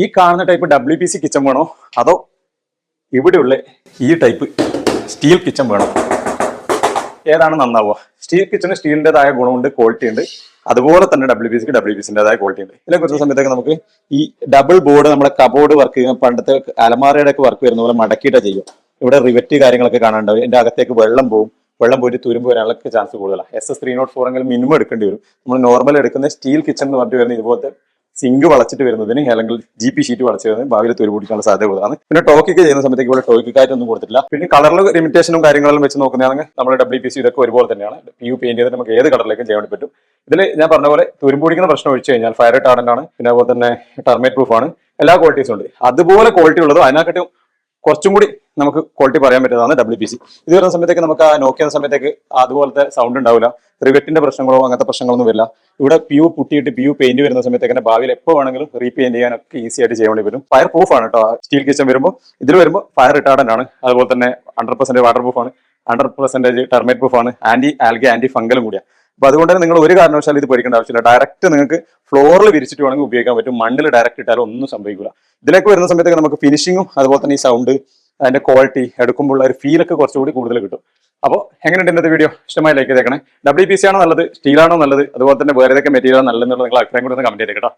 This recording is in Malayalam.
ഈ കാണുന്ന type W P C kitchen വേണോ? അതോ ഇവിടെയുള്ള ഈ ടൈപ്പ് സ്റ്റീൽ കിച്ചൺ വേണോ? ഏതാണ് നന്നാവുക? സ്റ്റീൽ കിച്ചണ് സ്റ്റീലിന്റെതായ ഗുണമുണ്ട് ക്വാളിറ്റി ഉണ്ട്. അതുപോലെ തന്നെ ഡബ്ല്യു പി സിക്ക് ഡബ്ല്യു പി സിന്റെതായ ക്വാളിറ്റി ഉണ്ട്. ഇതിനെ കുറച്ച് സമയത്തൊക്കെ നമുക്ക് ഈ ഡബിൾ ബോർഡ് നമ്മുടെ കബോർഡ് വർക്ക് ചെയ്യുന്ന പണ്ടത്തെ അലമാരയുടെ ഒക്കെ വർക്ക് വരുന്ന പോലെ മടക്കിയിട്ടാ ചെയ്യും ഇവിടെ റിവറ്റ് കാര്യങ്ങളൊക്കെ കാണാണ്ടാവും എന്റെ അകത്തേക്ക് വെള്ളം പോകും വെള്ളം പോയിട്ട് തുരുമ്പ് വരാനുള്ള ചാൻസ് കൂടുതലാണ് S S three nought four എങ്കിലും മിനിമം എടുക്കേണ്ടി വരും. നമ്മൾ നോർമൽ എടുക്കുന്ന സ്റ്റീൽ കിച്ചൺ എന്ന് പറഞ്ഞിട്ട് വരുന്ന ഇതുപോലത്തെ സിങ്ക് വളച്ചിട്ട് വരുന്നതിന് അല്ലെങ്കിൽ ജി പി ഷീറ്റ് വളച്ച് വരുന്നത് ഭാവിയിൽ തൊരു പിടിക്കാനുള്ള സാധ്യത കൂടുതലാണ് പിന്നെ ടോക്കൊക്കെ ചെയ്യുന്ന സമയത്തേക്ക് ഇവിടെ ടോക്കിക്കായിട്ടൊന്നും കൊടുത്തിട്ടില്ല. പിന്നെ കളറിൽ ലിമിറ്റേഷനും കാര്യങ്ങളും വെച്ച് നോക്കുന്നതാണെങ്കിൽ നമ്മൾ ഡബ്ല്യു പി സി ഇതൊക്കെ ഒരുപോലെ തന്നെയാണ്. പി യു പെയിന്റ് ചെയ്തിട്ട് നമുക്ക് ഏത് കളറിലേക്കും ചെയ്യാൻ പറ്റും. ഇതിൽ ഞാൻ പറഞ്ഞ പോലെ തുരുമ്പൂടിക്കുന്ന പ്രശ്നം ഒഴിച്ചു കഴിഞ്ഞാൽ ഫയർ ടാർഡന്റ് ആണ്. പിന്നെ അതുപോലെ തന്നെ ടെർമേറ്റ് പ്രൂഫ് ആണ്. എല്ലാ ക്വാളിറ്റീസും ഉണ്ട്. അതുപോലെ ക്വാളിറ്റി ഉള്ളതും അതിനെക്കാട്ടും കുറച്ചും കൂടി നമുക്ക് ക്വാളിറ്റി പറയാൻ പറ്റുന്നതാണ് ഡബ്ല്യു പി സി ഇത് വരുന്ന സമയത്തേക്ക് നമുക്ക് ആ നോക്കിയ സമയത്തേക്ക് അതുപോലത്തെ സൗണ്ട് ഉണ്ടാവില്ല. റിവെറ്റിന്റെ പ്രശ്നങ്ങളോ അങ്ങനത്തെ പ്രശ്നങ്ങളൊന്നും വരില്ല. ഇവിടെ പ്യൂ പുട്ടിയിട്ട് പ്യൂ പെയിന്റ് വരുന്ന സമയത്തേക്ക് തന്നെ ഭാവിയിൽ എപ്പോൾ വേണമെങ്കിലും റീപെയിന്റ് ചെയ്യാനൊക്കെ ഈസി ആയിട്ട് ചെയ്യാൻ വേണ്ടി വരും ഫയർ പ്രൂഫ് ആണ് കേട്ടോ. സ്റ്റീൽ കിച്ചൺ വരുമ്പോൾ ഇതിൽ വരുമ്പോൾ ഫയർ റിട്ടാർഡന്റ് ആണ്. അതുപോലെ തന്നെ ഹൺഡ്രഡ് പെർസെന്റ് വാട്ടർ പ്രൂഫ് ആണ്. ഹൺഡ്രഡ് പെർസെന്റേജ് ടെർമേറ്റ് പ്രൂഫ് ആണ്. ആന്റി ആൽഗി ആന്റി ഫംഗലും കൂടിയാണ് അപ്പൊ അതുകൊണ്ട് തന്നെ നിങ്ങൾ ഒരു കാരണവശാലും ഇത് പേടിക്കേണ്ട ആവശ്യമില്ല. ഡയറക്റ്റ് നിങ്ങൾക്ക് ഫ്ലോറിൽ വിരിച്ചിട്ട് വേണമെങ്കിൽ ഉപയോഗിക്കാൻ പറ്റും. മണ്ണിൽ ഡയറക്റ്റ് ഇട്ടാലും ഒന്നും സംഭവിക്കില്ല ഇതിലേക്ക് വരുന്ന സമയത്തൊക്കെ നമുക്ക് ഫിനിഷിങ്ങും അതുപോലെ തന്നെ ഈ സൗണ്ട് അതിന്റെ ക്വാളിറ്റി എടുക്കുമ്പോൾ ഒരു ഫീലൊക്കെ കുറച്ചുകൂടി കൂടുതൽ കിട്ടും. അപ്പോൾ എങ്ങനെയുണ്ട് ഇന്നത്തെ വീഡിയോ ഇഷ്ടമായി ലൈക്ക് ചെയ്തേക്കണേ. ഡബ്ല്യു പി സി ആണോ നല്ലത്? സ്റ്റീലാണോ നല്ലത്? അതുപോലെ തന്നെ വേറെ ഏതൊക്കെ മെറ്റീരിയൽ നല്ലതെന്നുള്ള നിങ്ങൾ അഭിപ്രായം കൂടി ഒന്ന് കമന്റ് ചെയ്തേക്കട്ടോ